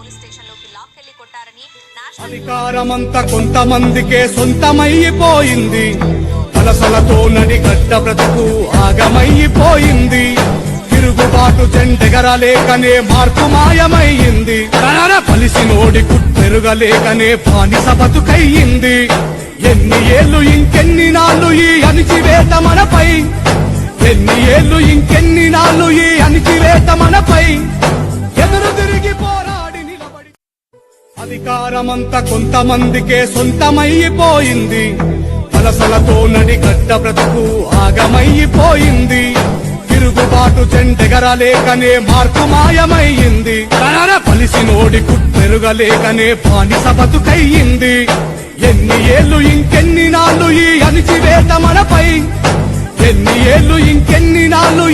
Police స్టేషన్లోకి లాక్కెళ్ళి కొట్టారని అధికారమంతా కొంతమందికే సొంతమైపోయింది. వలసలతో నడిగడ్డ బ్రతుకు ఆగమైపోయింది. తిరుగుబాటు చెండెగరలేకనే మార్పు మాయమైంది. తనన పలిసినోడి కుట్టెరుగలేకనే బానిస బతుకయ్యింది. ఎన్ని ఏళ్ళు ఇంకెన్ని నాళ్ళు ఈ అణిచివేత మనపై? ఎన్ని ఏళ్ళు ఇంకెన్ని నాళ్ళు ఈ అధికారమంతా కొంతమందికే సొంతమైపోయింది. వలసలతో నడిగడ్డ బ్రతుకు ఆగమైపోయింది. తిరుగుబాటు చెండెగరలేకనే మార్పు మాయమైంది. కలిసి నోడి కుట్టెరుగలేకనే బానిస బతుకయ్యింది. ఎన్ని ఏళ్ళు ఇంకెన్ని నాళ్ళు ఈ అణిచివేత మనపై? ఎన్ని ఏళ్ళు ఇంకెన్ని నాళ్ళు